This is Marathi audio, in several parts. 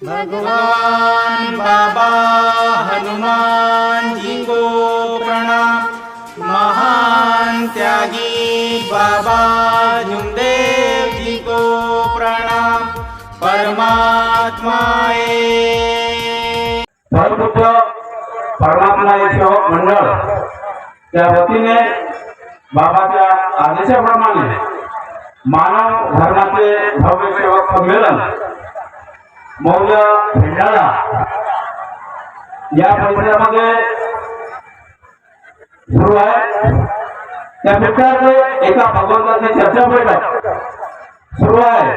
भगवान बाबा हनुमान जी को प्रणाम महान त्यागी बाबा झुमदेव जी को प्रणाम परमात्माए परमपूज्य परमात्मा मंडळ त्या वतीने बाबाच्या आदेशाप्रमाणे मानव धर्माचे भव्य सेवक संमेलन मौर्य भेंडाळा या परिसरामध्ये सुरू आहे. त्या निमित्ताने एका भगवंताचे चर्चा बैठक सुरू आहे.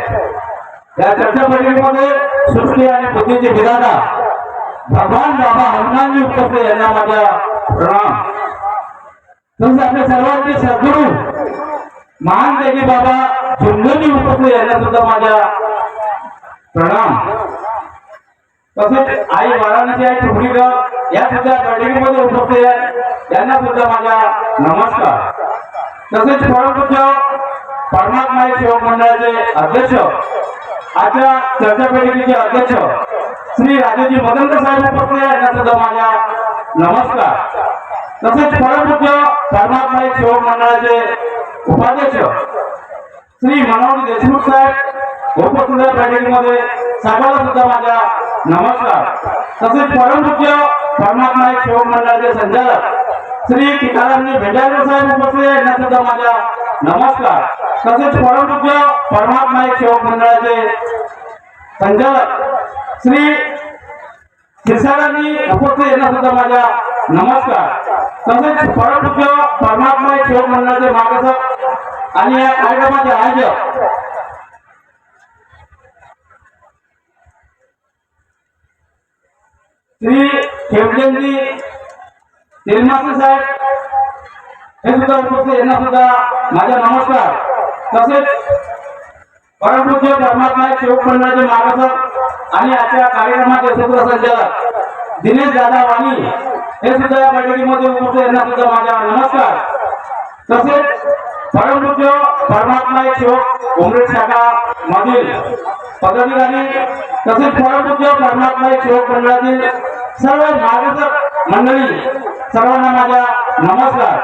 त्या चर्चा बैठकीमध्ये सृष्टी आणि बुद्धीचे विधाता भगवान बाबा हनुमानजी उपस्थित यांना माझ्या प्रणाम तसंच आपल्या सर्वांचे सद्गुरू. महान देवी बाबा जुन्नजी उपस्थित यांना सुद्धा माझ्या प्रणाम. तसंच आई वाराणसी आहे टुकडीकर या सुद्धा मध्ये उपस्थित आहेत. यांना सुद्धा माझा नमस्कार. तसेच परमपूज्य परमात्मा सेवक मंडळाचे अध्यक्ष आजच्या चर्चा बैठकीचे अध्यक्ष श्री राजेजी मदनकर साहेब उपस्थित आहेत. यांना सुद्धा माझा नमस्कार. तसेच परमपूज्य परमात्मा सेवक मंडळाचे उपाध्यक्ष श्री मनोहर देशमुख साहेब उपस्थित आहेत बैठकीमध्ये साहेबांना सुद्धा माझा नमस्कार. तसेच परमपूज्य परमात्मा सेवक मंडळाचे संचालक श्री टिकारामजी भेंडाळकर साहेब उपस्थित यांना सुद्धा माझा नमस्कार. तसेच परमपूज्य परमात्मा सेवक मंडळाचे संचालक श्री शिरसाळांनी उपस्थित यांना सुद्धा माझा नमस्कार. तसेच परमपूज्य परमात्मा सेवक मंडळाचे मार्गदर्शक आणि या कार्यक्रमाचे आयोजक श्री खेमचंदजी निर्माते साहेब हे सुद्धा उपस्थित यांना सुद्धा माझा नमस्कार. तसेच परमपूज्य परमात्मा सेवक मंडळाचे मार्गदर्शक आणि आजच्या कार्यक्रमाचे सूत्रसंचालक दिनेश दादा वाणी हे सुद्धा या बैठकीमध्ये उपस्थित यांना सुद्धा माझा नमस्कार. तसेच परमपूज्य परमात्मा सेवक उमरेड शाखा मधील पदाधिकारी तसेच परमपूज्य परमात्मा शिवक मंडळातील सर्व मार्गदर्शक मंडळी सर्वांना माझा नमस्कार.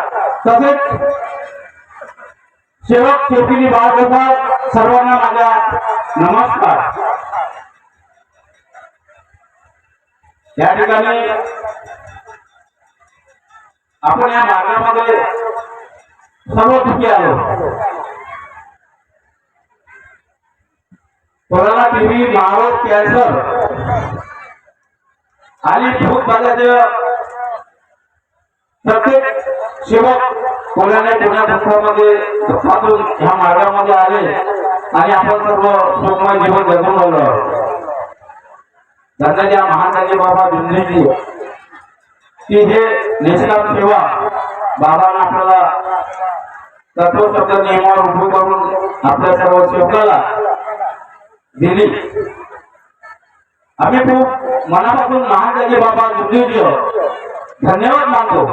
तसेच सेवक शेवटी बाळगोपाळ सर्वांना माझा नमस्कार. या ठिकाणी आपण या मार्गामध्ये सर्व दुःखी आलो. कोरोना टीव्ही महारोग कॅन्सर आणि भूतबाधाचे प्रत्येक सेवक कोणाने पुण्या पुस्तकामध्ये दुःखातून ह्या मार्गामध्ये आले. आणि आपण सर्व सुखमय जीवन जगून राहिलो. धन्यच्या महानजी बाबा बिंदूजी की हे निष्काम सेवा बाबांना आपल्याला तत्व शब्द नियमावर उभं करून आपल्या सर्व सेवकाला दिली. आम्ही खूप मनापासून महानजी बाबा बिंदूजी धन्यवाद मानतो.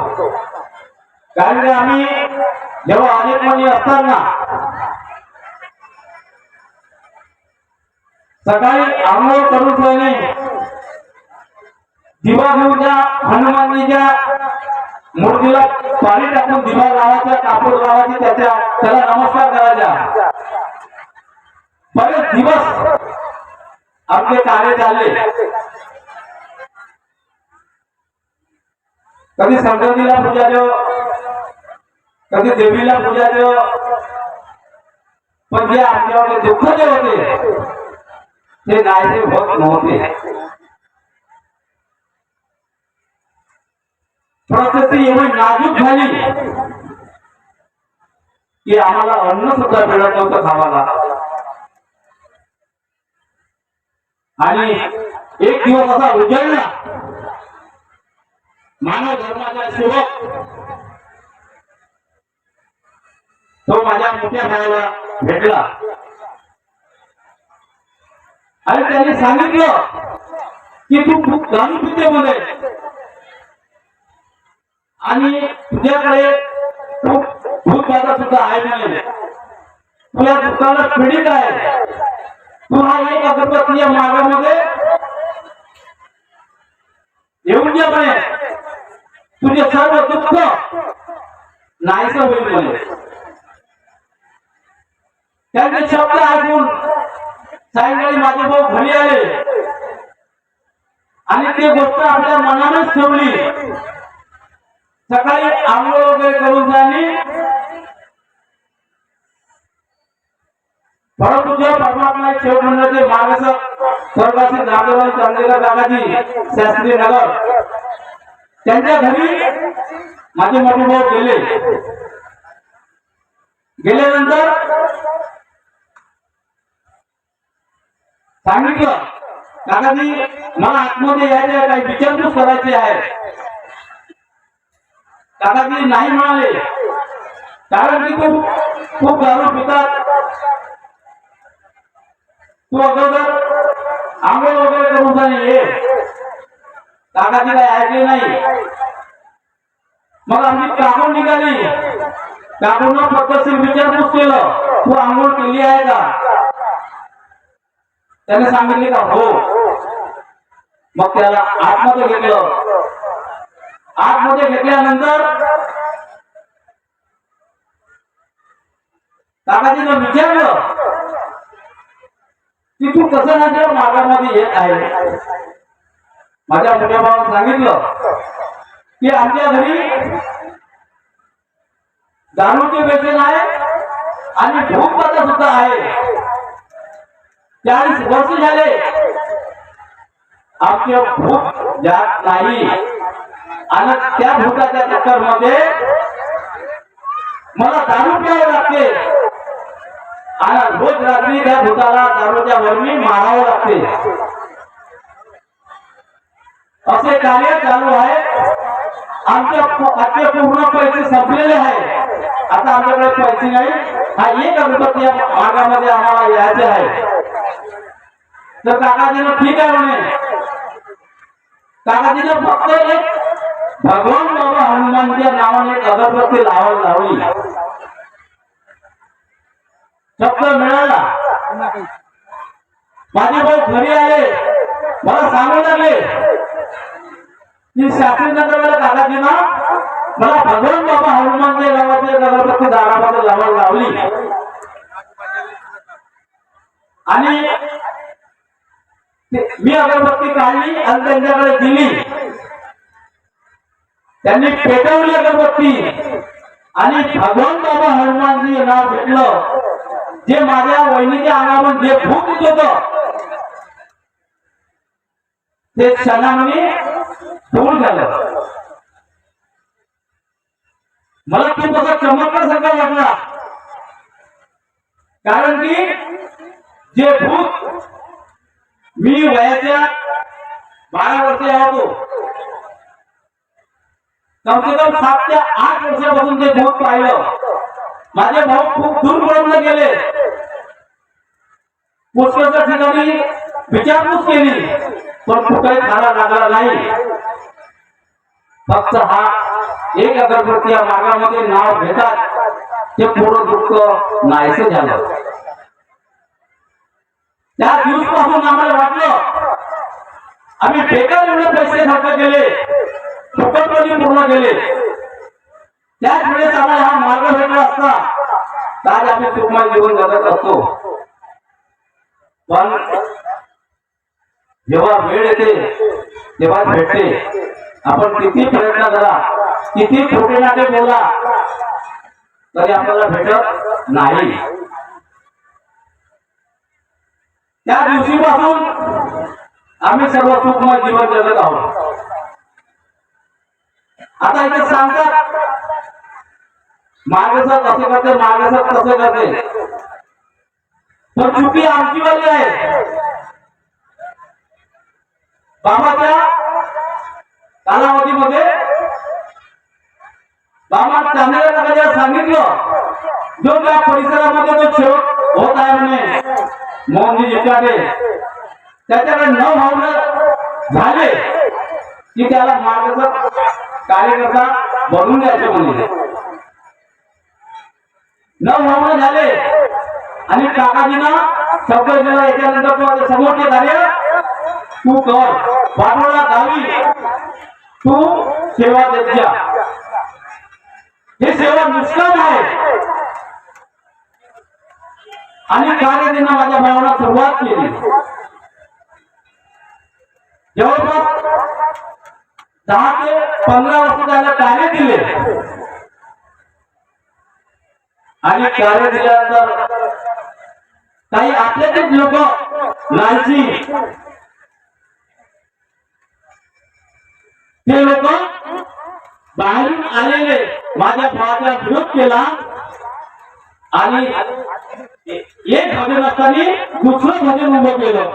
कारण की आम्ही जेव्हा अनेक मनी असताना सकाळी आंघोळ करून नाही दिवा घेऊन हनुमानजीच्या मूर्तीला पाणी टाकून दिवा लावायचा कापूर लावायची त्याच्या त्याला नमस्कार करायचा. बरेच दिवस आपले कार्य चालले. कधी संक्रांतीला पूजा देव कधी देवीला पूजा देव पण जे आपल्यावर दुःख जे होते ते नाहीसे होत नव्हते. परिस्थिती एवढी नाजूक झाली. की आम्हाला अन्न सुद्धा मिळत नव्हतं खावाला. आणि एक दिवस असा उजळला. मानव धर्माचा सेवक. तो माझ्या मोठ्या भावाला भेटला. आणि त्याने सांगितलं की तू खूप धन पिते आणि तुझ्याकडे खूप भूतबाधा सुद्धा आहे नाही तुला दुःखाला पीडित आहे. तू हा एक अगरबत्ती या मागामध्ये येऊन जे म्हणे. तुझे सर्व दुःख नाहीस होईल म्हणे. त्यांचे शब्द ऐकून सायंकाळी माझे भाऊ घरी आले. आणि ते गोष्ट आपल्या मनानेच ठेवली. सकाळी आंघोळ वगैरे करून जाणे परंतु जेव्हा परमात्मा शेवट मंडळाचे मार्गदर्शक स्वर्गाचे नागराज चांदेकर दादाजी शास्त्री नगर. त्यांच्या घरी माझे मोठे भाऊ गेले. गेल्यानंतर सांगितलं दादाजी मला आतमध्ये यायचे काही विचारपूस करायची आहे. दादाजी नाही म्हणाले. कारण की खूप खूप दारू पितात तू अगोदर आंघोळ वगैरे करून जाणे ये दादाजी काही ऐकले नाही. मग आमची कामून निघाली? कामून पद्धतशीर विचारपूस केलं तू आंघोळ केली आहे का? त्याने सांगितले का हो. मग त्याला आतमध्ये घेतलं. आतमध्ये घेतल्यानंतर काकाजीनं विचारलं की तू कसं माझ्या मार्गामध्ये येत आहे? माझ्या मोठ्या भावानं सांगितलं की आमच्या घरी दारूचे व्यसन आहे आणि भूकपाता सुद्धा आहे. चाळीस वर्ष झाले आमचे भूक जात नाही. आणि त्या भूताच्या चक्करमध्ये मला दारू प्यावं लागते. आणि रोज रात्री त्या भूताला दारूच्या वरणी मारावं लागते. असे कार्य चालू आहे. आमच्या खाते पूर्ण पैसे संपलेले आहे आता आमच्याकडे पैसे नाही. हा एक गणपती या मार्गामध्ये आम्हाला यायचे आहे. तर काकाजीनं ठीक आहे म्हणे. काकाजीनं फक्त एक भगवान बाबा हनुमानच्या नावाने अगरबत्ती लावायला लावली. शब्द मिळाला. माझे भाऊ घरी आले. मला सांगू लागले. की शास्त्री नगरला काकाजीनं मला भगवान बाबा हनुमानच्या नावाची अगरबत्ती दारामध्ये लावायला लावली. आणि मी अगरबत्ती काढली आणि त्यांच्याकडे दिली. त्यांनी पेटवली अगरबत्ती आणि भगवान बाबा हनुमानजी नाव भेटलं. जे माझ्या वहिनीच्या अंगावर जे भूक येत होत ते क्षणाने दूर झालं. मला तू तसा चमत्कार चमत्कारसारखा वाटला कारण की जे भूत मी वयाच्या बारा वर्ष होतो. संशोधन सात ते आठ वर्षापासून ते भोग पाहिलं. माझे भाऊ खूप दूरपर्यंत गेले. पोस्टरच्या ठिकाणी विचारपूस केली पण कुठे खाला लागला नाही. फक्त हा एक अगरबत्ती या मार्गामध्ये नाव घेतात. ते पूर्ण दुःख नाहीसे झालं. त्या दिवसापासून आम्हाला वाटलं आम्ही बेकार एवढे पैसे खर्च केले. फुकटमध्ये पूर्ण केले. त्याच वेळेस आम्हाला हा मार्ग भेटला असता आज आम्ही सुखमय जीवन जगत असतो. पण जेव्हा वेळ येते तेव्हा भेटते. आपण किती प्रयत्न करा किती छोटे नाटे बोला तरी आपल्याला भेटत नाही. त्या दिवशीपासून आम्ही सर्व सुखमय जीवन जगत आहोत. आता इथे सांगतात मागासात असं करते मागासात तसं करते. पण चुकी आमची वाली आहे. बाबाच्या कालावधीमध्ये बाबा चांदण्याला सांगितलं जो त्या परिसरामध्ये जो खेळ होत आहे म्हणे. मोहनजी जिल्ह्याने त्याच्याकडे न भावना झाले की त्याला मार्गदर्शक कार्यकर्ता बनवून द्यायचे म्हणजे न भावना झाले आणि काकाजीना सगळं गेलं याच्यानंतर तू आता समोरचे तू कर. पाठवला गावी. तू सेवा देत जा. हे सेवा नुकसान आहे. आणि कार्यदिना माझ्या भावाला सुरुवात केली. जवळपास दहा ते पंधरा वर्ष त्याला कार्य दिले. आणि कार्य दिल्यानंतर काही आपल्याचेच लोक लालची. ते लोक बाहेरून आलेले माझ्या भावाचा विरोध केला. आणि एक भजन असताना दुसरं भजन उभं केलं.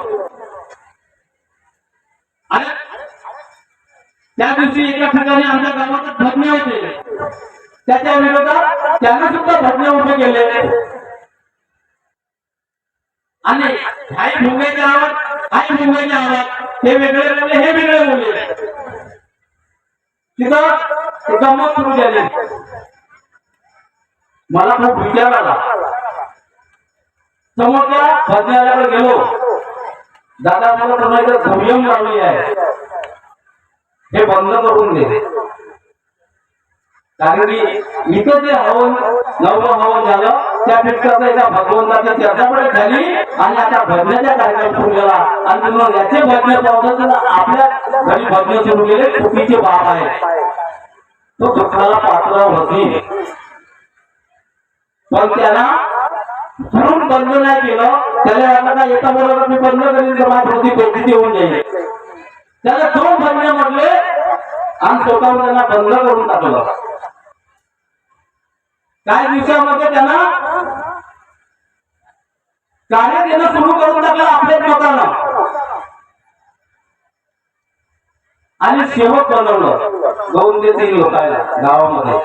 आणि त्या दिवशी एका ठिकाणी आमच्या गावात भजने होते. त्याच्या विरोधात त्यांना सुद्धा भजने उभे केले. आणि आई भुंग्याचे आवाज आई भुंग्याचे आवाज हे वेगळे बोलले हे वेगळे बोलले. तिथं गमत सुरू झाली. मला खूप विचार आला. समोरच्या भजनालयाकडे गेलो. दादा मला तुम्हाला इथं संयम लावली आहे. हे बंद करून दिले कारण की इथं जे हवन नवं हवन झालं त्या पिटकाचा एका भगवंताची चर्चा पण झाली आणि आता भजनाचा कार्यक्रम सुरू झाला. आणि तुम्हाला याचे भजन पावसाचं आपल्या घरी भजन सुरू केले चुकीचे बाप आहे? तो दुःखाला पात्र होती. पण त्याला म्हणून बंद नाही केलं. त्याला वाटलं का एका बरोबर मी बंद करीन तर माझ्या प्रती होऊन जाईल? त्याला दोन भजने म्हटले आणि स्वतःहून त्यांना बंद करून टाकलं. काही दिवसामध्ये त्यांना? कार्य देणं सुरू करून टाकलं आपल्याच मतानं आणि सेवक बनवलं. गौन देते लोकांना गावामध्ये.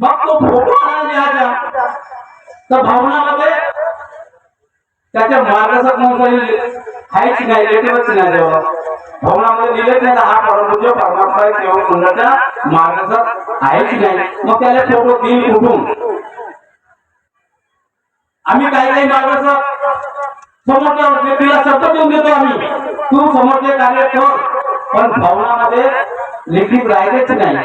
मग तो फोटो आला द्यायचा तर भावनामध्ये. त्याच्या मार्गाचा कोणताही आहेच नाही लेटेवच नाही देवा भावनामध्ये लिहिलेच नाही हा परमपूज्य परमात्मा आहे सेवक मार्गाचा आहेच नाही. मग त्याला फोटो देईल कुठून? आम्ही काही काही मार्गाचा समोरच्या व्यक्तीला शब्द देऊन देतो आम्ही. तू समोरचे कार्य कर पण भावनामध्ये लिखित राहिलेच नाही.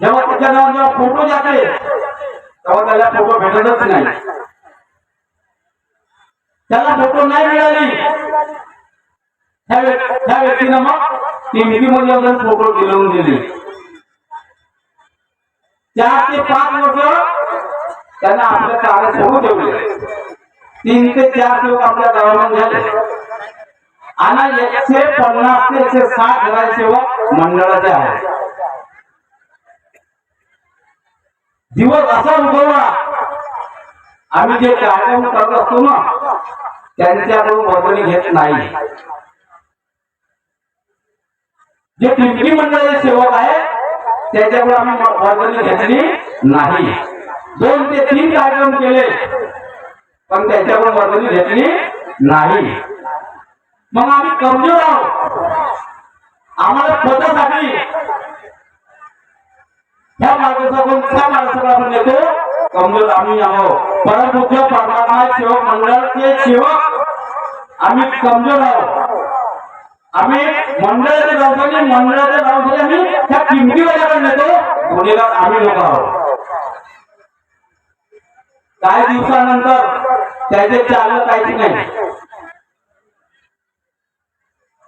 जेव्हा त्याच्या नावावर जेव्हा फोटो जाते तेव्हा त्याला फोटो भेटतच नाही. त्याला फोटो नाही मिळाली. त्या व्यक्तीनं मग ती मिठीमध्ये जाऊन फोटो दिलवून दिले. चार ते पाच वर्ष त्यांना आपल्या कार्य सोडून ठेवले. तीन ते चार लोक आपल्या गावामध्ये झाले. आणि एकशे पन्नास ते एकशे साठ हजार सेवक मंडळाचे आहे दिवस असा उगवला. आम्ही जे कार्यक्रम करत असतो ना त्यांच्याकडून वर्गणी घेत नाही. जे पिंपरी मंडळाचे सेवक आहे त्याच्याकडून आम्ही वर्गणी घेतली नाही. दोन ते तीन कार्यक्रम केले पण त्याच्याकडून वर्गणी घेतली नाही. मग आम्ही कमजोर आहोत. आम्हाला स्वतःसाठी ह्या माणसाकडून त्या मार्गाकडे आपण येतो कमजोर आम्ही आहोत परमपूज्य परमात्मा सेवक मंडळाचे सेवक आम्ही कमजोर आहोत आम्ही मंडळाच्या गावसाठी मंडळाच्या गावसाठी आम्ही त्या किमती वाल्याकडे नेतो. गुन्हेगार आम्ही लोक आहोत काही दिवसानंतर त्याचे चाललं काहीच नाही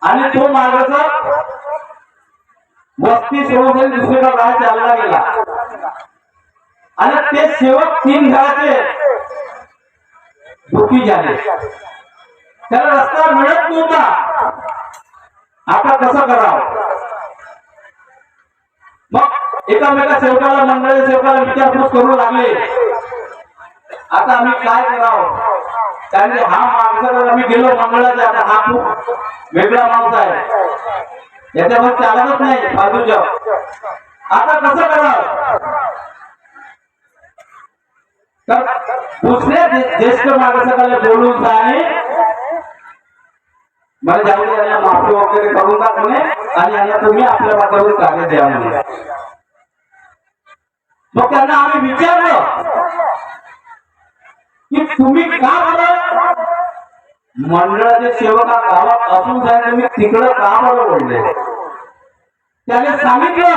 आणि तो मार्गाचा वस्ती सेवक दुसरीकडे राह चालला गेला. आणि ते सेवक तीन घराचे दुखी झाले. त्याला रस्ता मिळत नव्हता. आता कसं करावं? मग एकामेका सेवकाला मंडळी सेवकाला विचारपूस करू लागले. आता आम्ही काय करावं? कारण हा माणसाला आम्ही गेलो मंडळाचा आता हा खूप वेगळा माणूस आहे. याच्यावर चालतच नाही बाजूच्या. आता कसं करावं? तर दुसऱ्या ज्येष्ठ माणसाकडे बोलून जाणे मला जाऊ दे यांना माफी वगैरे करून टाक म्हणे आणि यांना तुम्ही आपल्या बाजूवर कार्य द्या म्हणे मग त्यांना आम्ही विचारलं की तुम्ही का बरं मंडळाचे सेवक हा गावात असून जायला मी तिकडं का बरं बोलले त्याने सांगितलं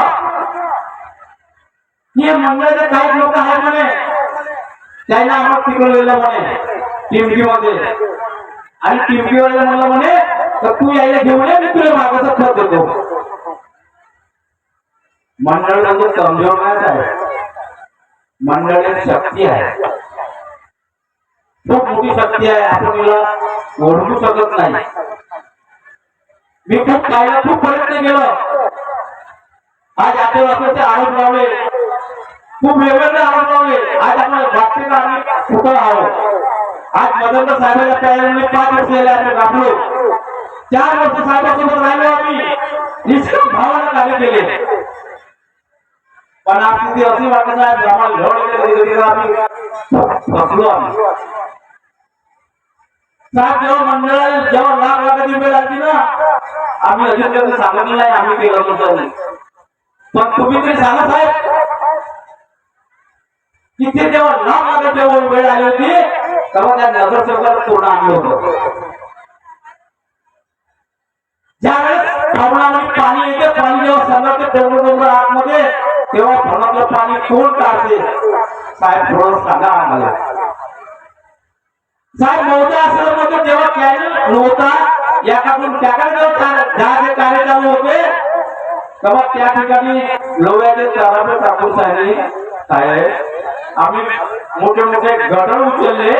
की हे मंडळाचे काही लोक आहे म्हणे त्यांना आम्हाला तिकडलेलं म्हणे. टिमकीमध्ये. आणि टिमकीवाल्याला म्हणलं म्हणे तर तू यायला घेऊन ये मी तुला मागाचा खत देतो. मंडळ म्हणजे कमजोर नाही आहे. मंडळ एक शक्ती आहे. खूप मोठी शक्ती आहे. आपण मला ओळखू शकत नाही. मी खूप पाहिलं खूप प्रयत्न केलं. आज आपल्या वापराचे आरोप लावले. खूप वेगवेगळे आरोप आज आपण बाबतीत आम्ही कुठं आहोत. आज मदत साहेबांच्या तयारीने पाच वर्ष गेले आम्ही गाठलो चार वर्ष साहेबांसोबत राहिलो आम्ही. निष्काम भावाने कार्य केले. पण आपली ती अशी वाटत आहे आम्हाला घर कधी आम्ही फसलो आम्ही. साहेब जेव्हा मंडळाला जेव्हा लाख लाखाची रुपये आली ना आम्ही अजून सांगितलं नाही आम्ही ते नव्हतं नाही पण तुम्ही तरी सांगा साहेब. तिथे जेव्हा नाव लाखाची वेळ वेळ आली होती तेव्हा त्या नगरसेवकाला पूर्ण आणलं होतो. ज्यावेळेस प्रमाणामध्ये पाणी येते पाणी जेव्हा संघाचे डोंगर डोंगर आतमध्ये तेव्हा भरणातलं पाणी कोण काढते? साहेब थोडं सांगा आम्हाला. साहेब नव्हत्या असं आश्रमामध्ये जेव्हा कॅनल नव्हता याकडून त्याकडे जेव्हा दहाचे कार्य चालू होते तेव्हा त्या ठिकाणी लोव्याचे चारापे टाकून साहेब साहेब आम्ही मोठे मोठे गटर उचलले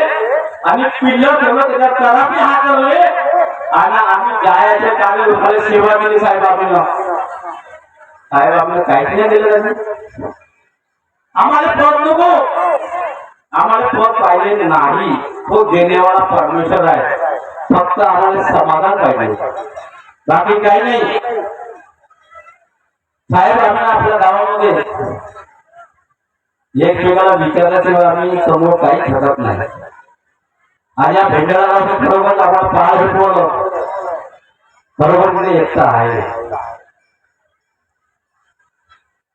आणि पिल्लं ठेवलं त्याच्यात चरापे हातरले आणि आम्ही गायाच्या कार्य लोकांना सेवा केली साहेब आपल्याला. साहेब आपल्याला काहीच नाही दिलं आम्हाला पद नको. आम्हाला पद पाहिजे नाही. तो देण्यावाला परमेश्वर आहे. फक्त आम्हाला समाधान पाहिजे. बाकी काही नाही. साहेब आम्हाला आपल्या गावामध्ये एकमेकाला विचारल्याशिवाय आम्ही समोर काही ठरत नाही. आणि या भेंडाळा बरोबर आपण पाय भेटवलं बरोबर म्हणजे एकता आहे.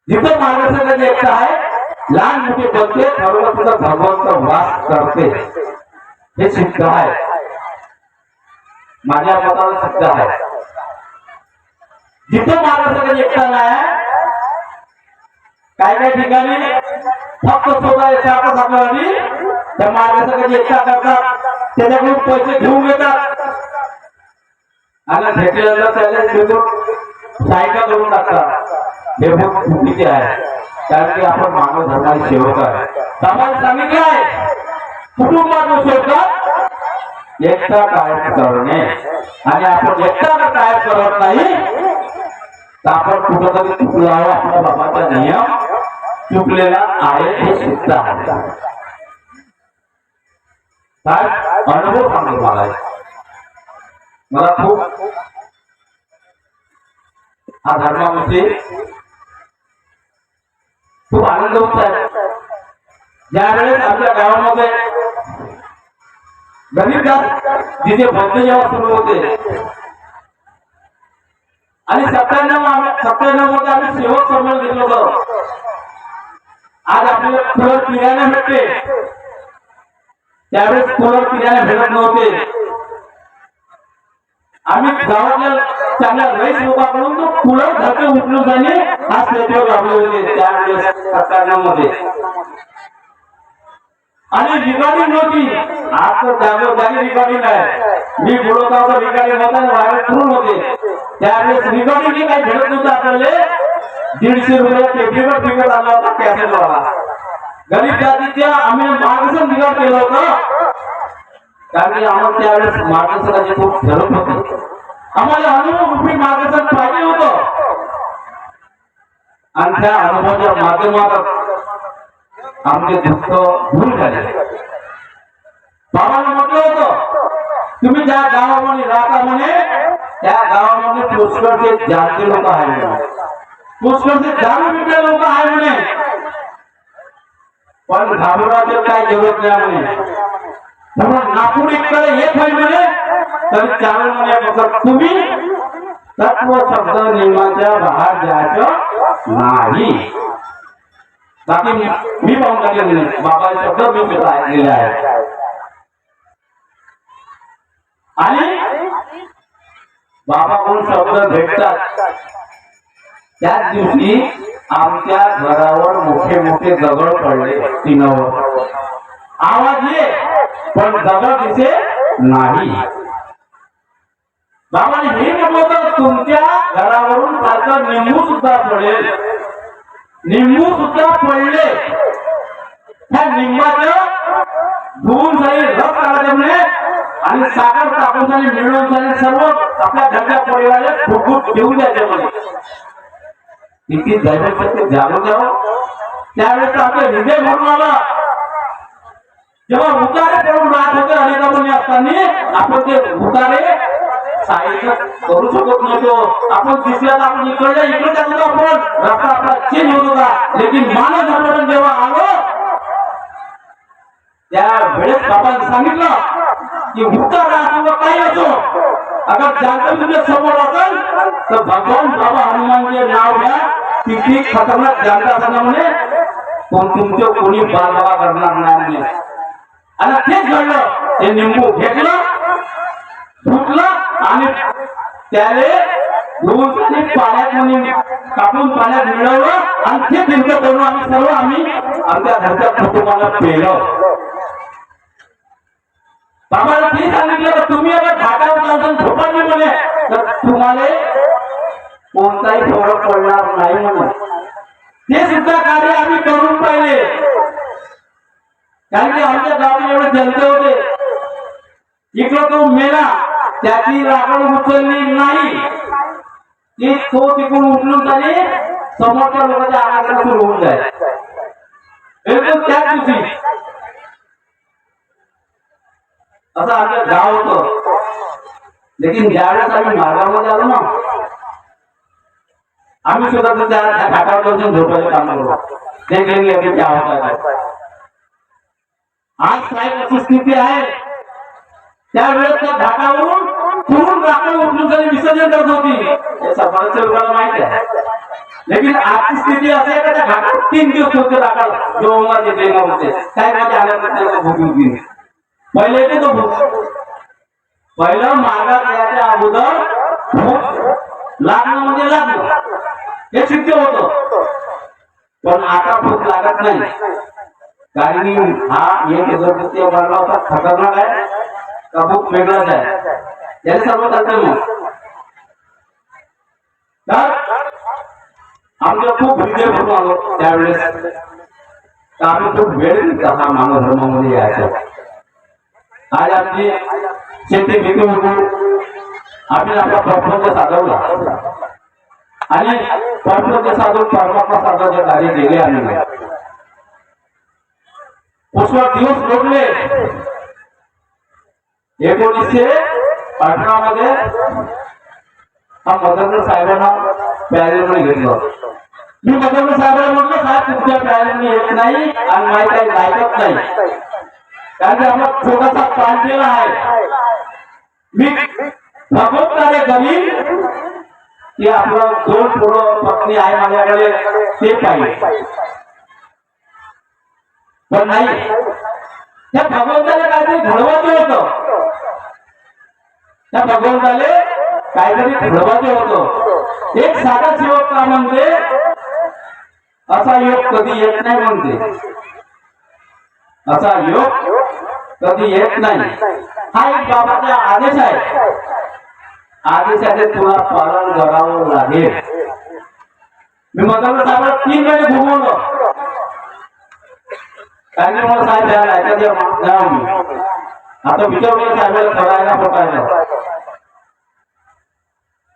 जिथं माणसाकडे म्हणजे एकता आहे लहान मोठे बनते खरोखर तिथं भगवंत वास करते. हे सिद्ध आहे. माझ्या मताला सिद्ध आहे. जिथं माणसाकडे म्हणजे एकता नाही काय काय ठिकाणी फक्त स्वतः येतात आपल्यासाठी त्या मार्गासाठी एकटा करतात त्याच्याकडून पैसे घेऊन घेतात आणि घेतल्यानंतर त्याला तिथून सायका करून टाकतात. हे खूप चुकीचे आहे. कारण की आपण मानव धर्माचे सेवक आहे. समाज सांगितलं आहे. कुटुंबात सेवकात एकटा कायम करणे आणि आपण एकटा जर कायम करत नाही तर आपण कुठंतरी चुकलो आहोत. आपल्या बाबाचा नियम चुकलेला आहे हे सिद्ध आहे. काय? अनुभव सांगतो मला मला खूप हा धर्माविषयी खूप आनंद होत आहे. ज्यावेळेस आपल्या गावामध्ये गणित जिथे बंद जेव्हा सुरू होते आणि सत्त्याण्णव सत्त्याण्णवमध्ये आम्ही सेवक संमेलन घेतलं होतं. आज आपल्याला फळ पिण्याला भेटते. त्यावेळेस फळ पिण्याला भेटत नव्हते. आम्ही गावातल्या चांगल्या रईस लोकांकडून तो पुढं धक्के उचलून जाणे हा स्टेजवर लावले होते त्यावेळेस सरकारमध्ये. आणि रिकॉर्डिंग नव्हती. आज तर जागोजागी रिकॉर्डिंग आहे. मी बोलत रिकॉर्डिंग होता आणि व्हायरल होते. त्यावेळेस रिकॉर्डिंग काही भेटत नव्हतं आपल्याला. दीडशे रुपये टेपीवर तिकीट आला होता कॅसेट वाला गरीब जातीच्या आम्ही मार्गदर्शन बिघाड केलं होतं. कारण की आम्हाला त्यावेळेस मार्गदर्शनाची खूप गरज होती. आम्हाला अनुभव रुपये मार्गदर्शन पाहिजे होतं. आणि त्या अनुभवाच्या माध्यमातून आमचे दुःख दूर झाले. बाबांना म्हटलं होतं तुम्ही ज्या गावामध्ये राहता म्हणे त्या गावामध्ये पुष्कळचे जाती लोक आहे म्हणे पुष्कळचे दारू पिकले लोक आहे म्हणे. पण घाबराचे काय जरूरत नाही म्हणे. म्हणून नागपूर इकडे येत होईल म्हणे. तर चालू म्हणे फक्त तुम्ही तत्व शब्द नियमाच्या बाहेर जायचं नाही. बाकी मी पाहून टाकले नाही बाबा शब्द मी सुद्धा ऐकलेले आहे आणि बाबा कोण शब्द भेटतात. त्याच दिवशी आमच्या घरावर मोठे मोठे दगड पडले तीनावर. आवाज ये पण दगड दिसे नाही. बाबाने हे म्हटलं होतं तुमच्या घरावरून सारखं निंबू सुद्धा पडेल. निंबू सुद्धा पडले. त्या निंबाचं धुवून जाईल रस काढायचे म्हणे आणि साखर टाकून साई मिळवून झाले सर्व आपल्या घरच्या परिवाराला फुटफुट घेऊन द्यायचे म्हणे किती दैवशक्ती जाणून द्यावं. त्यावेळेस आपले हृदय भरून आला. जेव्हा उतारे करून राहत होते अनेका मुली असताना आपण ते उतारे साहित्य करू शकत नव्हतो. आपण तिसऱ्याला आपण इकडल्या इकडे जात आपण. रस्ता आपला चेंज होत होता. लेकिन मानव धर्म जेव्हा आलो त्या वेळेस बाबांनी सांगितलं की उतार असो व असो. अगर जाणतं तुझ्या समोर असेल तर भगवान बाबा हनुमान हनुमानचे नाव घ्या. किती खतरनाक जानता असणार म्हणे. पण तुमचं कोणी बालबाबा करणार नाही आणि तेच घडलं. ते निंबू घेतलं फुटलं आणि त्याने धुवून आणि पाण्यात कापून पाण्यात मिळवलं. आणि ते दिवस करून आम्ही सर्व आम्ही आमच्या घरच्या कुटुंबाला पेलं. बाबाला ते सांगितलं तुम्ही अगर ढाकावर जाऊन म्हणे तर तुम्हाला कोणताही फरक पडणार नाही म्हणे ते सुद्धा कार्य आम्ही करून पाहिले. कारण की आमच्या गावात एवढे जनते होते. इकडं तो मेला त्याची राखण उचलली नाही. ती तो तिकडून उचलून झाली समोरच्या लोकांच्या आवाजाला सुरू होऊन जाईल बिलकुल त्याच दिवशी असं आमचं गाव होत. लेकिन ज्यावेळेस आम्ही मार्गामध्ये आलो ना आम्ही सुद्धा त्या घाटावर जाऊन झोपायचं काम करू. ते अभी क्या होता. आज काय अशी स्थिती आहे? त्यावेळेस त्या घाटावरून पूर्ण राखण उठून तरी विसर्जन करत होती. हे समाजाच्या लोकांना माहिती आहे. लेकिन आजची स्थिती असं आहे का त्या घाटात तीन दिवस होते राखण जो होणार ते काय माहिती आल्यानंतर भूमी होती पहिले ते तो भूक पहिलं मार्गात यायच्या अगोदर भूक लागणं म्हणजे लागलं हे सिद्ध होत. पण आता भूक लागत नाही. कारण हा एक जबरदस्ती भरला होता. खतरनाक आहे. का भूक वेगळाच आहे. याने सर्व चालतं तर आमचं खूप हृदय भरून आलो त्यावेळेस आम्ही खूप वेळ हा मानव धर्मामध्ये यायचा. आज आपली शेती भीती होऊन आम्ही आपला प्रपंच साधवला आणि प्रपंच साधून परमात्मा साधवच्या दारी गेले आम्ही. पुष्कळ दिवस लोटले एकोणीसशे अठरा मध्ये हा मदनकर साहेबांना पॅरेलमध्ये घेतलं. मी मदनकर साहेबांना म्हटलं साहेब तुमच्या पॅरेलने येत नाही आणि माहिती आहे ऐकत नाही. कारण की आपला छोटासा आहे. मी भगवत कार्य की आपलं दोन थोडं पत्नी आहे माझ्याकडे ते पाहिजे पण नाही. त्या भगवंताला काहीतरी घडवायचं होतं. त्या भगवंताले काहीतरी घडवायचं होतं. एक साधा सेवक का म्हणते असा योग कधी येत नाही म्हणते. असा योग कधी येत नाही. हा एक बाबाचा आदेश आहे. आदेशाचे तुला पालन करावं लागेल. मी मदर साहेब तीन वेळे घुमवलं. कारण मला साहेब द्यायला आहे मी आता विचारलं साहेबाला करायला फटायला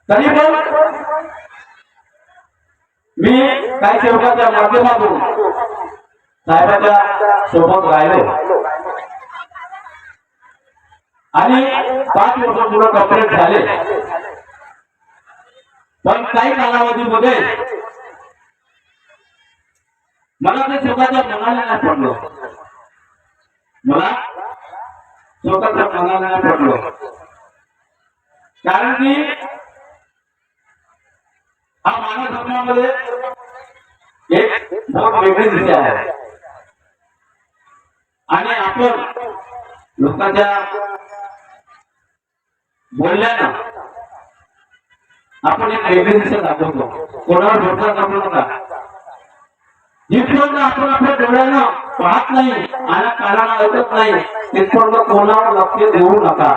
तरी पण मी काही सेवकाच्या माध्यमातून साहेबाच्या सोबत राहिलो. आणि पाच वर्ष मुलं कंप्लीट झाले. पण काही कालावधीमध्ये मला ते स्वतःच्या मनाला नाही पडलो. मला स्वतःच्या मनाला नाही पडलो. कारण की हा मानव धर्मामध्ये एक बहुत वेगळी दिशा आहे. आणि आपण लोकांच्या बोलल्यानं आपण एक वेगळी दिशा दाखवतो. कोणावर भरोसा करू नका जिथपर्यंत आपण आपल्या डोळ्यानं पाहत नाही आणि कानाला ऐकत नाही तिथपर्यंत कोणावर लक्ष देऊ नका.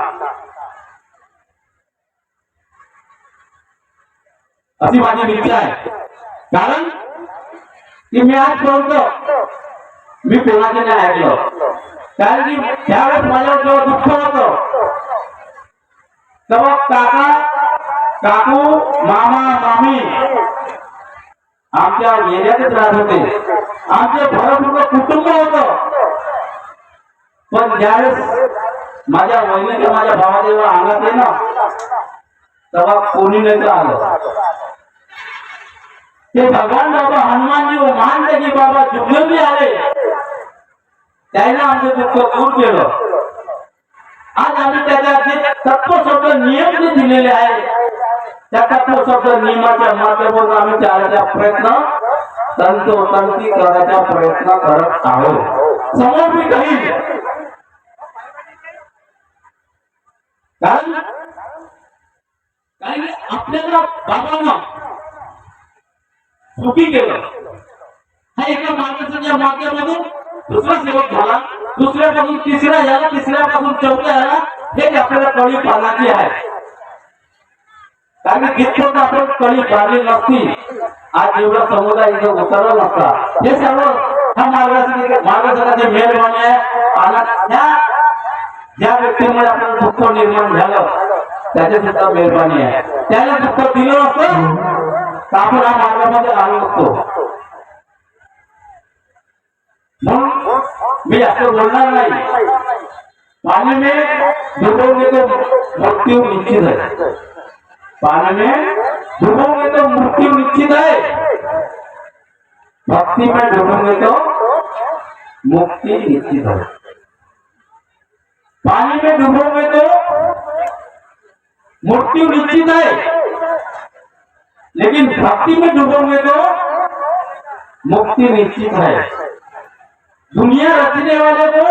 अशी माझी भीती आहे. कारण की मी आजपर्यंत मी कोणाचे नाही ऐकलं. कारण की त्यावेळेस माझ्यावर जेव्हा दुःख होतं तेव्हा काका, काकू, मामा, मामी। आमच्या होते. आमचे भरपूर कुटुंब होत. पण ज्यावेळेस माझ्या वहिनीच्या माझ्या भावा जेव्हा आला ते ना, तेव्हा कोणी नाही आलं. ते भगवान बाबा, हनुमानजी व मान की बाबा जुगले आले. त्याने आमचं दुःख दूर केलं. आज आम्ही त्याच्या जे तत्व शब्द नियम जे दिलेले आहे त्या तत्व शब्द नियमाच्या माध्यमातून आम्ही चालायचा प्रयत्न तंतोतंती करायचा प्रयत्न करत आहोत. समोर मी काही कारण आपल्याला बाबांना सुखी केलं. हा एका माणसाच्या माध्यमातून दुसरा सेवक झाला दुसऱ्यापासून तिसरा झाला तिसऱ्यापासून चौथ्या हे आपल्याला कळी पालाची आहे. कारण की आपण कळी पाळली नसती. आज एवढा समुदाय इथं उतरला नसता. हे सर्व हा मार्गदर्शन मार्गदर्शनाची मेहरबानी आहे. आणि ज्या व्यक्तीमुळे आपल्याला दुःख निर्माण झालं त्याची सुद्धा मेहरबानी आहे. त्याला दुःख दिलं असतं, तर आपण हा मार्गामध्ये आलो म्हणून मी असं बोलणार नाही. पाणी में डुबोगे तो मृत्यू निश्चित है पानी में डूबोगे तो मृत्यु निश्चित है भक्ति में डूबोगे तो मुक्ति निश्चित है पानी में डूबोगे तो मृत्यु निश्चित है लेकिन भक्ति में डूबोगे तो मुक्ति निश्चित है दुनिया रचने वाले को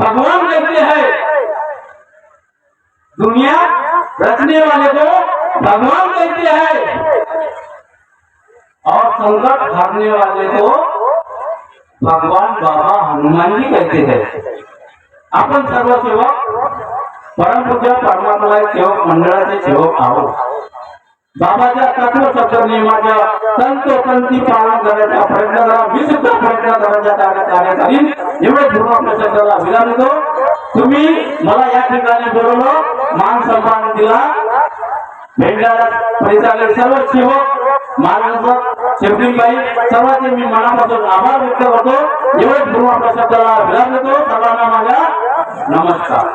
भगवान कहते हैं। दुनिया रचने वाले को भगवान कहते हैं। और संकट हरने वाले को भगवान बाबा हनुमान जी कहते हैं। आपण सर्व सेवक परमपूज्य परमात्मा सेवक मंडळाचे सेवक आहोत। बाबाच्या तत्व शब्द नियमाच्या तंतोतंती पालन करण्याच्या प्रयत्नाला मी सुद्धा प्रयत्न करण्याच्या कार्य- आणण्यात आली एवढे पूर्ण प्रशासनाला शब्दाला देतो तुम्ही मला या ठिकाणी बोलवलं मान सन्मान दिला. भेंडाळा परिसरातील सर्व सेवक मार्गदर्शक शेवटीबाई सर्वांचे मी मनापासून आभार व्यक्त करतो. एवढे पूर्ण प्रशासनाला शब्दाला विराम देतो सर्वांना माझा नमस्कार.